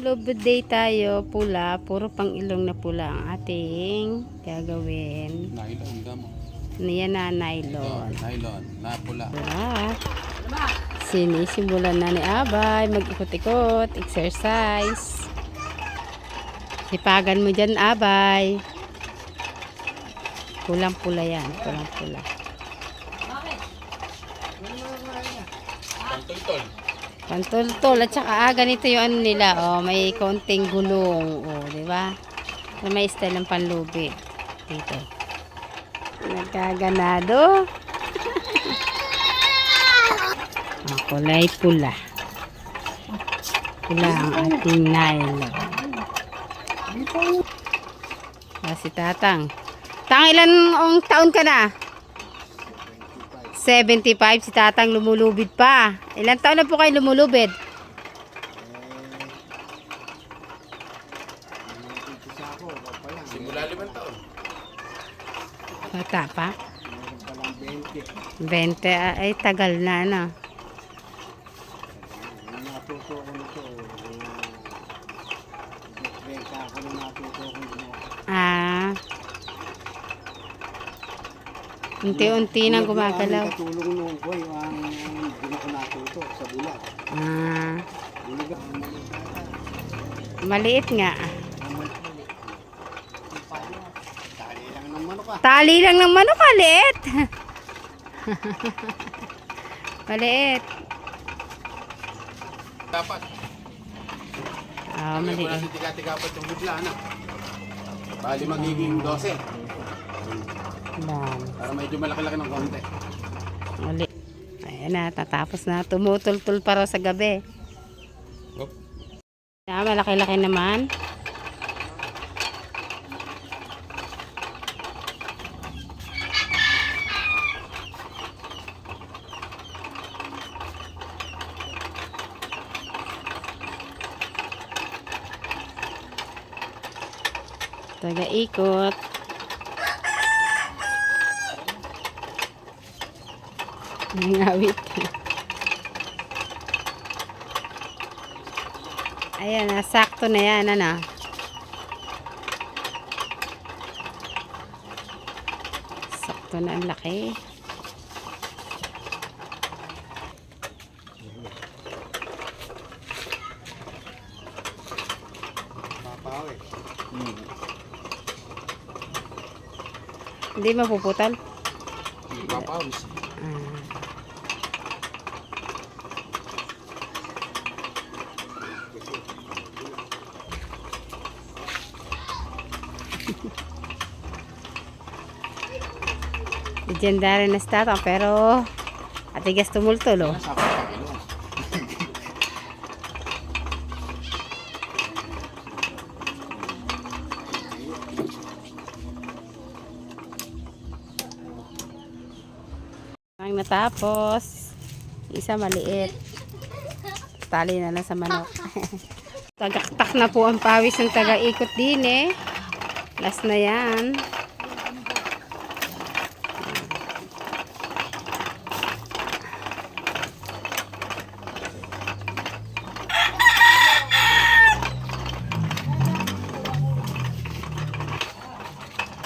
Love day tayo, pula, puro pang ilong na pula ang ating gagawin. Nylon, gamo. Niyan na Oh, nylon. nylon, na pula. Ah, sinisimulan na ni Abay, mag-ikot-ikot, exercise. Sipagan mo dyan, Abay. Pulang-pula yan, pulang-pula. Pantol-tol. Pantultol at saka ah, ganito yung ano nila, oh, may konting gulong, oh, di ba? Na may style ng panlubi dito. Nagkaganado. oh, kulay pula. Pula ang ating nylon. Ah, si Tatang. Tang, ilan ang taon ka na? 75 si Tatang lumulubid pa. Ilan taon na po kayo lumulubid? Simula limang taon. Bata pa? 20. ah, Ay, tagal na, ano? Natuto ko nito. Benta ako na natuto ko nito. Ah. Unti-unti nang gumagalaw. Ang katulong nung boy, ang hindi ko sa bulag. Ah. Maliit nga. Tali lang ng manok ah. Tali lang ng manok, maliit. maliit. Dapat. Ah, mo maliit. natin tiga-tigapat yung bigla, ano? Bali magiging 12. Yan. Para medyo malaki-laki ng konti. Mali. Ayan na, tatapos na. Tumutol-tul pa raw sa gabi. Oop. Ah, malaki-laki naman. Taga-ikot. Nangawit. Ayan, na, sakto na yan, ano. Sakto na ang laki. Papaw eh. Hmm. Hindi mapuputal. Legendary na statue pero atigas tumultol oh. Nasa ako pang ilong. Ang natapos, isa maliit. Tali na lang sa manok. Tagaktak na po ang pawis ng taga-ikot din eh. Last na yan.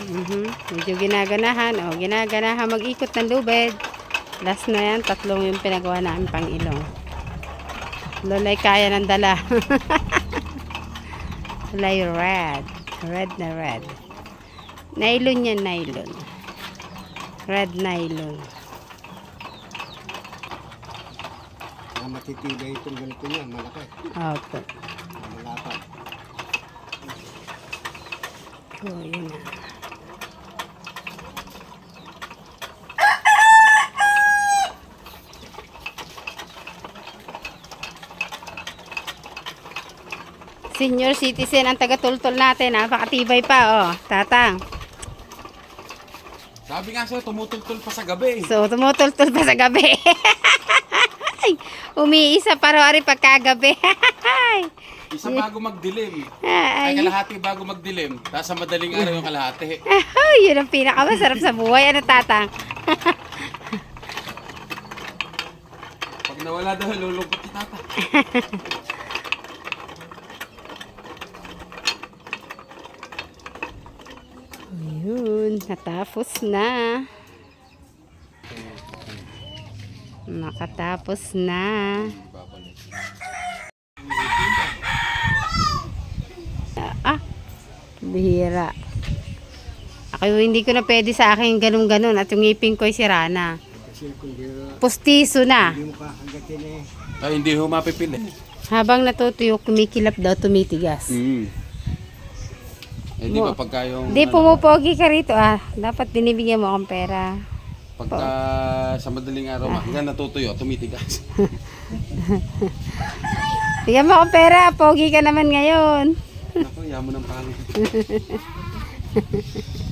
Mhm. Medyo ginaganahan. O, ginaganahan mag-ikot ng lubid. Last na yan. Tatlong yung pinagawa namin pang ilong. Lolay kaya ng dala. Lolay red. Red na red. Nylon yan, nylon. Red nylon. Na matitibay itong ganito niya, malaki. Opo. Malapad. So, yun na. Senior citizen ang taga-tultol natin. Napakatibay pa, oh. Tatang. Sabi nga sa'yo, tumutultul pa sa gabi. So, tumutultol pa sa gabi. Umiisa pa pagkagabi. Isa bago magdilim. Ay, Ay, kalahati bago magdilim. Tapos sa madaling araw yung kalahati. ay, yun ang pinakamasarap sa buhay. Ano, tatang? Pag nawala daw, lulungkot si tata. Natapos na. Nakatapos na. Ah, bihira. Ako hindi ko na pwede sa akin ganun-ganun at yung ngipin ko ay sirana. Kasi kung di, Pustiso na. eh. Ay, hindi ho mapipili. Habang natutuyo, kumikilap daw, tumitigas. Mm. Eh, di ba pagka yung... Hindi, ano, pumupogi ka rito ah. Dapat binibigyan mo akong pera. Pagka sa madaling araw, hanggang natutuyo, tumitigas. Bigyan mo akong pera, pogi ka naman ngayon. Ako, yamo ng pangit.